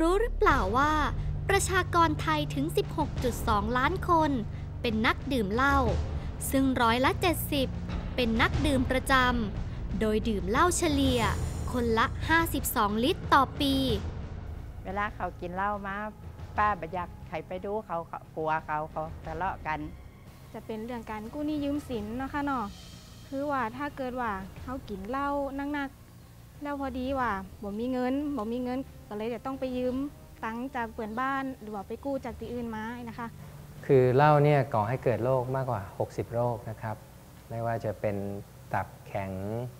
รู้หรือเปล่าว่า ประชากรไทยถึง 16.2 ล้านคน เป็นนักดื่มเหล้า ซึ่งร้อยละ 70 เป็นนักดื่มประจำ โดยดื่มเหล้าเฉลี่ย คนละ 52 ลิตรต่อปี เวลาเขากินเหล้ามาป้าบอยากใครไปดูเขาเขากลัวเขาเขาทะเลาะกัน จะเป็นเรื่องการกู้หนี้ยืมสินเนาะค่ะเนาะคือว่าถ้าเกิดว่าเขากินเหล้านักๆ แล้วพอดีว่าบ่มีเงินบ่มีเงินก็เลยเดี๋ยวต้องไปยืมตังค์จากเพื่อนบ้าน หรือว่าไปกู้จากที่อื่นมานะคะ คือเหล้าเนี่ยก่อให้เกิดโรคมากกว่า 60 โรคนะครับ ไม่ว่าจะเป็นตับแข็ง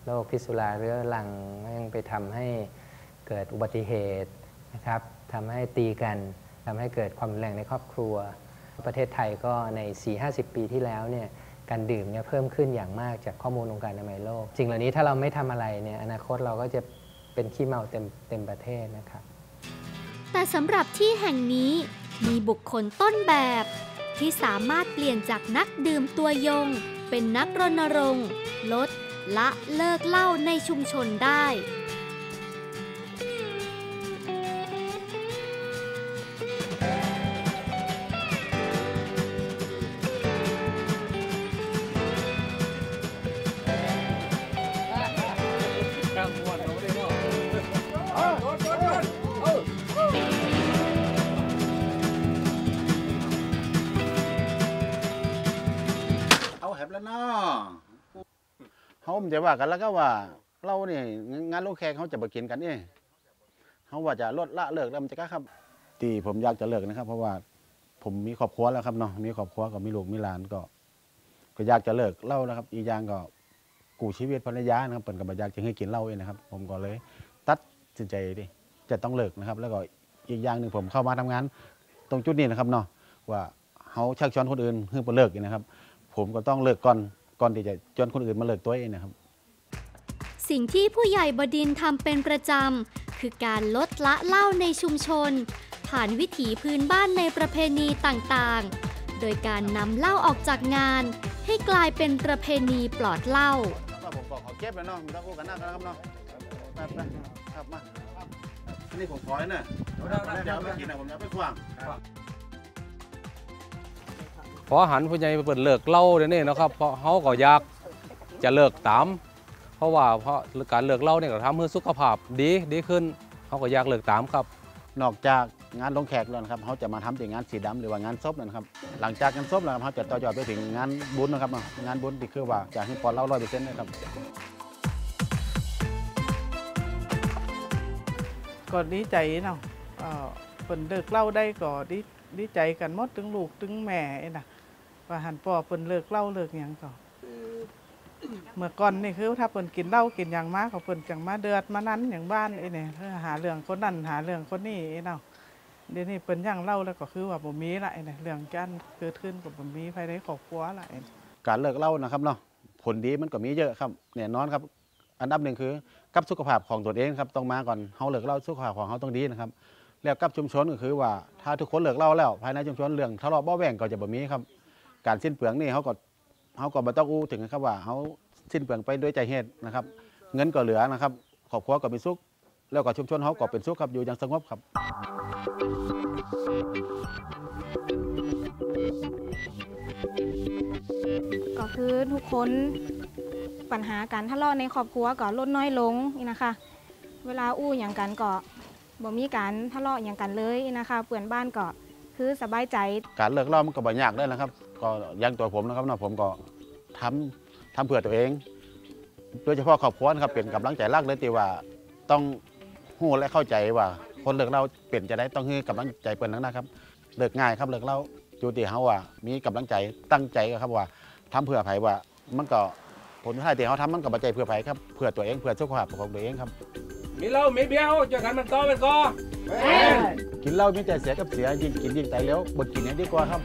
โรคพิษสุราเรื้อรังยังไปทำให้เกิดอุบัติเหตุนะครับทำให้ตีกันทำให้เกิดความรุนแรงในครอบครัว ประเทศไทยก็ใน 4-50 ปีที่แล้วเนี่ย การดื่มเนี่ยเพิ่มขึ้นอย่างมากจากข้อมูลองค์การอนามัยโลกจริงเหล่านี้ถ้าเราไม่ทำอะไรเนี่ยอนาคตเราก็จะเป็นขี้เมาเต็มเต็มประเทศนะครับแต่สำหรับที่แห่งนี้มีบุคคลต้นแบบ ที่สามารถเปลี่ยนจากนักดื่มตัวยง เป็นนักรณรงค์ลดละเลิกเหล้าในชุมชนได้ บแล้วเนาะเขาจะว่ากันแล้วก็ว่า เราเนี่ยงานลูกแขกเขาจะมากินกันนี่เขาว่าจะลดละเลิกแล้วมันจะก็ครับ ที่ผมอยากจะเลิกนะครับ เพราะว่าผมมีครอบครัวแล้วครับเนาะมีครอบครัวก็มีลูกมีหลานก็ ก็อยากจะเลิกเล้านะครับ อีกอย่างก็กูชีวิตภรรยานะครับเปิ่นก็บ่อยากจะให้กินเหล้าเองนะครับ ผมก็เลย ตัดสินใจดิจะต้องเลิกนะครับ แล้วก็อีกอย่างหนึ่งผมเข้ามาทำงาน ตรงจุดนี้นะครับเนาะว่าเขาชักชวนคนอื่นให้ไปเลิกอีกนะครับ ผมก็ต้องเลิกก่อนก่อนที่จะชวนคนอื่นมาเลิกตัวเองนะครับ สิ่งที่ผู้ใหญ่บดินทร์ทำเป็นประจำคือการลดละเหล้าในชุมชน ผ่านวิถีพื้นบ้านในประเพณีต่างๆ โดยการนำเหล้าออกจากงาน ให้กลายเป็นประเพณีปลอดเหล้าก็ผมก็ขอเก็บแล้วเนาะไมีต้องกู้กันหน้ากันนะครับเนาะไปไปครับมาอันนี้ผมขอให้เนอะเดี๋ยวเอาไปกินนะผมจะเอาไปขวาง พอหันผู้ใหญ่เปิดเลิกเหล่าเดี๋ยวนี้นะครับเพราะเขาก็อยากจะเลิกตาม เพราะว่าเพราะการเลิกเหล่าเนี่ยก็ทำให้สุขภาพดีดีขึ้นเขาก็อยากเลิกตามครับ นอกจากงานลงแขกแล้วนะครับเขาจะมาทำแต่งานสีดำหรือว่างานศพนะครับหลังจากงานศพแล้วครับเขาจะต่อยอดไปถึงงานบุญนะครับเนาะงานบุญที่คือว่าจะให้ปอนเล่าร้อยเปอร์เซ็นต์นะครับก็ดีใจเนาะเอ่อเปิ่นเลิกเหล่าได้ก็ดีดีใจกันหมดถึงลูกถึงแม่ไอ้น่ะ ว่าหันพ่อเปิ่นเลิกเหล่าเลิกหยังก็เมื่อก่อนนี่คือถ้าเปิ่นกินเหล้ากินหยังมากก็เปิ่นจังมาเดือดมานั้นอย่างบ้านไอ้เนี่ยเพื่อหาเรื่องคนนั้นหาเรื่องคนนี้ไอ้เนาะเดี๋ยวนี้เปิ่นย่างเหล้าแล้วก็คือว่าบ่มีละไอ้เนี่ยเรื่องการเกิดขึ้นกับบ่มีภายในครอบครัวละไอ้การเลิกเหล้านะครับเนาะผลดีมันก็มีเยอะครับแน่นอนครับ อันดับหนึ่งคือกับสุขภาพของตัวเองครับต้องมาก่อนเฮาเลิกเหล้าสุขภาพของเฮาต้องดีนะครับแล้วกับชุมชนก็คือว่าถ้าทุกคนเลิกเหล้าแล้ว ภายในชุมชนเรื่องทะเลาะเบ้าแหว่งก็จะบ่มีครับ การสิ้นเปลืองนี่เขาก็เขาก็บ่ต้องอู้ถึงนะครับว่าเขาสิ้นเปลืองไปด้วยใจเหตุนะครับ เงินก็เหลือนะครับครอบครัวก็มีสุข แล้วก็ชุมชนเขาก็เป็นสุขครับอยู่อย่างสงบครับ ก็คือทุกคนปัญหาการทะเลาะในครอบครัวก็ลดน้อยลงนี่นะคะ เวลาอู้อย่างกันก็บ่มีการทะเลาะอย่างกันเลยนะคะเปื่อนบ้านก็คือสบายใจ การเลิกเหล้ามันก็บ่ยากได้นะครับ ก็อยังตัวผมนะครับเนาะผมก็ทำทำเพื่อตัวเอง โดยเฉพาะครอบครัวนะครับเป็นกำลังใจหลักเลยที่ว่าต้องหู้และเข้าใจว่า คนเลิกเหล้าเป็นจะได้ต้องให้กำลังใจเปิ้นนะครับ เลิกง่ายครับเลิกเหล้าอยู่ที่เฮาว่า มีกำลังใจตั้งใจครับว่าทำเพื่อไผว่ามันก็ผลท้ายที่เขาทำมันก็บ่ใจเพื่อไผครับเพื่อตัวเองเพื่อสุขภาพของตัวเองครับ มีเหล้ามีเบียร์เจอกันมันก็มันก็กินเหล้ามีแต่เสียกับเสียยิ่งกินยิ่งตายแล้วบ่กินเนี่ยดีกว่าครับ